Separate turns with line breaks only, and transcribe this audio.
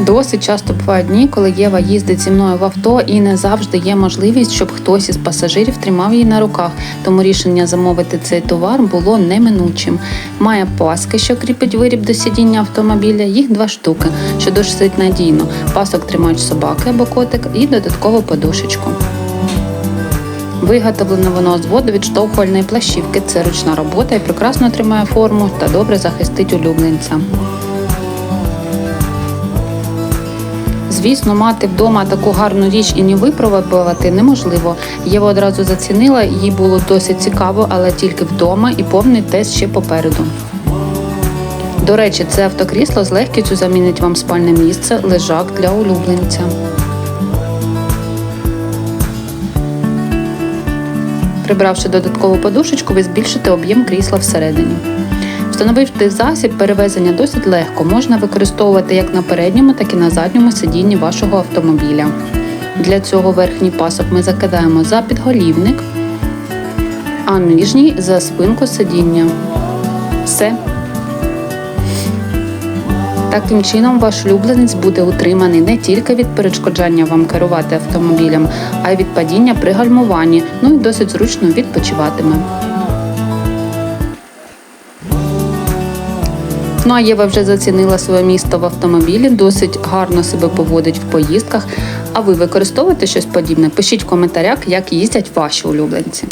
Досить часто бувають дні, коли Єва їздить зі мною в авто, і не завжди є можливість, щоб хтось із пасажирів тримав її на руках. Тому рішення замовити цей товар було неминучим. Має паски, що кріпить виріб до сидіння автомобіля. Їх два штуки, що досить надійно. Пасок тримають собаки або котик і додаткову подушечку. Виготовлено воно з водовідштовхувальної плащівки. Це ручна робота і прекрасно тримає форму та добре захистить улюбленця. Звісно, мати вдома таку гарну річ і не випробувати неможливо. Єва одразу зацінила, їй було досить цікаво, але тільки вдома і повний тест ще попереду. До речі, це автокрісло з легкістю замінить вам спальне місце, лежак для улюбленця. Прибравши додаткову подушечку, ви збільшите об'єм крісла всередині. Встановивши засіб перевезення досить легко, можна використовувати як на передньому, так і на задньому сидінні вашого автомобіля. Для цього верхній пасок ми закидаємо за підголівник, а нижній за спинку сидіння. Все. Таким чином, ваш улюбленець буде утриманий не тільки від перешкоджання вам керувати автомобілем, а й від падіння при гальмуванні, ну і досить зручно відпочиватиме. Ну а Єва вже зацінила своє місто в автомобілі, досить гарно себе поводить в поїздках. А ви використовуєте щось подібне? Пишіть в коментарях, як їздять ваші улюбленці.